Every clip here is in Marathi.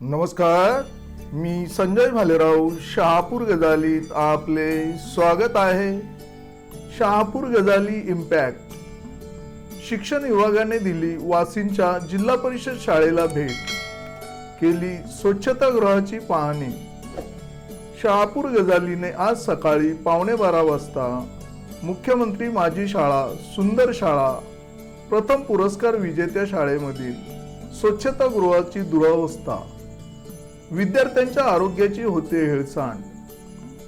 नमस्कार मी संजय भालेराव शहापूर गजालीत आपले स्वागत आहे. शहापूर गजाली इम्पॅक्ट शिक्षण विभागाने दिली वासींच्या जिल्हा परिषद शाळेला भेट. केली स्वच्छतागृहाची पाहणी. शहापूर गजालीने आज सकाळी पावणे बारा वाजता मुख्यमंत्री माझी शाळा सुंदर शाळा प्रथम पुरस्कार विजेत्या शाळेमधील स्वच्छतागृहाची दुरावस्था विद्यार्थ्यांच्या आरोग्याची होते हेळसांड.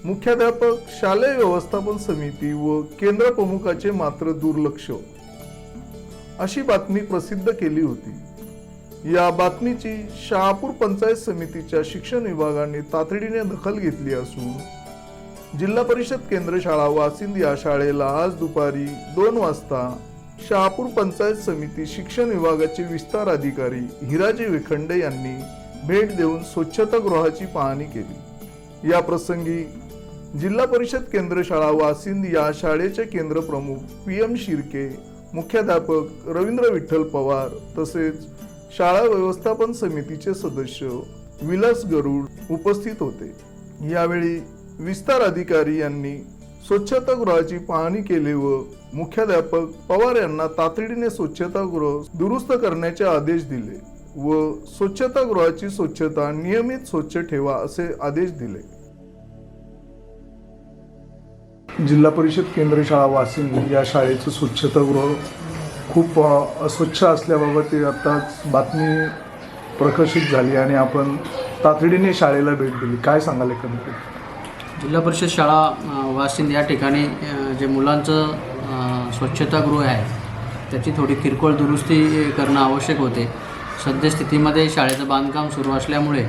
मुख्याध्यापक शालेय व्यवस्थापन समिती व केंद्र प्रमुखाचे मात्र दुर्लक्ष. अशी बातमी प्रसिद्ध केली होती. या बातमीची शहापूर पंचायत समितीच्या शिक्षण विभागाने तातडीने दखल घेतली असून जिल्हा परिषद केंद्र शाळा वासिंद या शाळेला आज दुपारी दोन वाजता शहापूर पंचायत समिती शिक्षण विभागाचे विस्तार अधिकारी हिराजी विखंडे यांनी भेट देऊन स्वच्छतागृहाची पाहणी केली. या प्रसंगी जिल्हा परिषद केंद्र शाळा वासिंद या शाळेचे केंद्र प्रमुख पी एम शिर्के मुख्याध्यापक रवींद्र विठ्ठल पवार तसेच शाळा व्यवस्थापन समितीचे सदस्य विलास गरुड उपस्थित होते. यावेळी विस्तार अधिकारी यांनी स्वच्छतागृहाची पाहणी केली व मुख्याध्यापक पवार यांना तातडीने स्वच्छतागृह दुरुस्त करण्याचे आदेश दिले. व स्वच्छतागृहाची स्वच्छता नियमित स्वच्छ ठेवा असे आदेश दिले. जिल्हा परिषद केंद्र शाळा वासिंद या शाळेचं स्वच्छतागृह खूप अस्वच्छ असल्याबाबत ते आत्ताच बातमी प्रकाशित झाली आणि आपण तातडीने शाळेला भेट दिली. काय सांगाल एकंदरीत? जिल्हा परिषद शाळा वासिंद या ठिकाणी जे मुलांचं स्वच्छतागृह आहे त्याची थोडी किरकोळ दुरुस्ती करणं आवश्यक होते. सद्यस्थितीमध्ये शाळेचं बांधकाम सुरू असल्यामुळे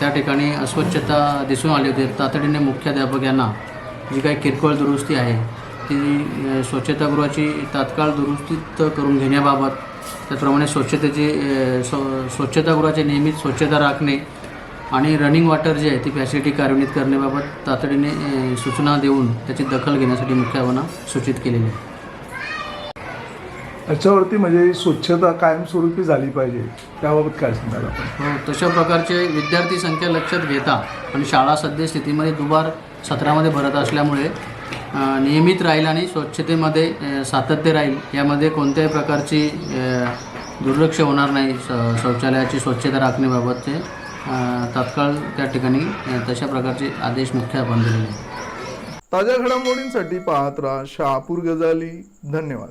त्या ठिकाणी अस्वच्छता दिसून आली होती. तातडीने मुख्याध्यापक यांना जी काही किरकोळ दुरुस्ती आहे ती स्वच्छतागृहाची तात्काळ दुरुस्तीत करून घेण्याबाबत त्याचप्रमाणे स्वच्छतेची स्व स्वच्छतागृहाचे नियमित स्वच्छता राखणे आणि रनिंग वॉटर जे आहे ती फॅसिलिटी कार्यान्वित करण्याबाबत तातडीने सूचना देऊन त्याची दखल घेण्यासाठी मुख्यावाना सूचित केलेली आहे. याच्यावरती म्हणजे स्वच्छता कायमस्वरूपी झाली पाहिजे. त्याबाबत काय सांगाल आपण? हो तशा प्रकारचे विद्यार्थी संख्या लक्षात घेता आणि शाळा सद्यस्थितीमध्ये दुबार सत्रामध्ये भरत असल्यामुळे नियमित राहील आणि स्वच्छतेमध्ये सातत्य राहील यामध्ये कोणत्याही प्रकारची दुर्लक्ष होणार नाही श शौचालयाची स्वच्छता राखण्याबाबतचे तात्काळ त्या ठिकाणी तशा प्रकारचे आदेश मुख्य आपण दिलेले आहेत. ताज्या घडामोडींसाठी पाहत राहा शहापूर गजाली. धन्यवाद.